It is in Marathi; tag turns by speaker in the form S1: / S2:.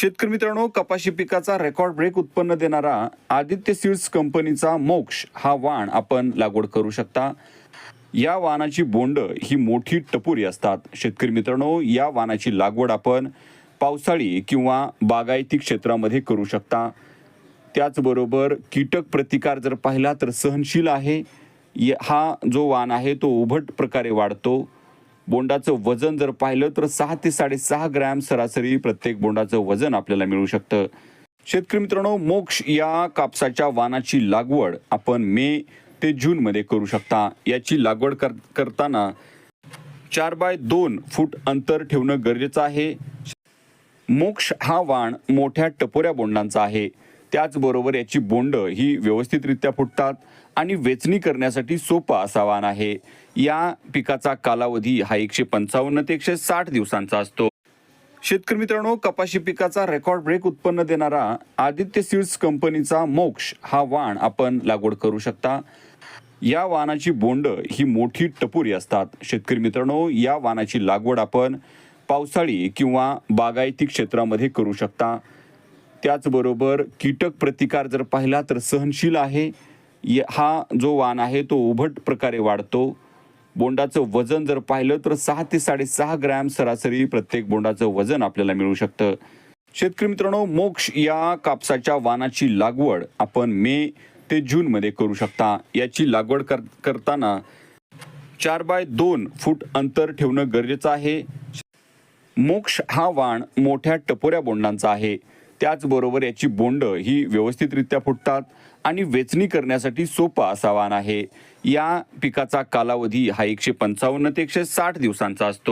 S1: शेतकरी मित्रांनो कपाशी पिकाचा रेकॉर्ड ब्रेक उत्पन्न देणारा आदित्य सीड्स कंपनीचा मोक्ष हा वाण आपण लागवड करू शकता. या वाणाची बोंड ही मोठी टपुरी असतात. शेतकरी मित्रांनो या वाणाची लागवड आपण पावसाळी किंवा बागायती क्षेत्रामध्ये करू शकता. त्याचबरोबर कीटक प्रतिकार जर पाहिला तर सहनशील आहे. य- हा जो वाण आहे तो उभट प्रकारे वाढतो. बोंडाचं वजन जर पाहिलं तर सहा ते साडेसहा ग्रॅम सरासरी प्रत्येक बोंडाचं वजन आपल्याला मिळू शकतं. शेतकरी मित्रांनो मोक्ष या कापसाच्या वाणाची लागवड आपण मे ते जूनमध्ये करू शकता. याची लागवड कर करताना चार बाय दोन फूट अंतर ठेवणं गरजेचं आहे. मोक्ष हा वाण मोठ्या टपोऱ्या बोंडांचा आहे. त्याचबरोबर याची बोंड ही व्यवस्थितरित्या फुटतात आणि वेचणी करण्यासाठी सोपा असा वाण आहे. या पिकाचा कालावधी हा एकशे पंचावन्न ते एकशे साठ दिवसांचा असतो. शेतकरी मित्रांनो कपाशी पिकाचा रेकॉर्ड ब्रेक उत्पन्न देणारा आदित्य सीड्स कंपनीचा मोक्ष हा वाण आपण लागवड करू शकता. या वाणाची बोंड ही मोठी टपुरी असतात. शेतकरी मित्रांनो या वाणाची लागवड आपण पावसाळी किंवा बागायती क्षेत्रामध्ये करू शकता. त्याचबरोबर कीटक प्रतिकार जर पाहिला तर सहनशील आहे. य- हा जो वाण आहे तो उभट प्रकारे वाढतो. बोंडाचं वजन जर पाहिलं तर सहा ते साडेसहा ग्रॅम सरासरी प्रत्येक बोंडाचं वजन आपल्याला मिळू शकतं. शेतकरी मित्रांनो मोक्ष या कापसाच्या वाणाची लागवड आपण मे ते जूनमध्ये करू शकता. याची लागवड कर करताना चार बाय दोन फूट अंतर ठेवणं गरजेचं आहे. मोक्ष हा वाण मोठ्या टपोऱ्या बोंडांचा आहे. त्याचबरोबर याची बोंड ही व्यवस्थितरित्या फुटतात आणि वेचणी करण्यासाठी सोपा असा वाण आहे. या पिकाचा कालावधी हा एकशे पंचावन्न ते एकशे साठ दिवसांचा असतो.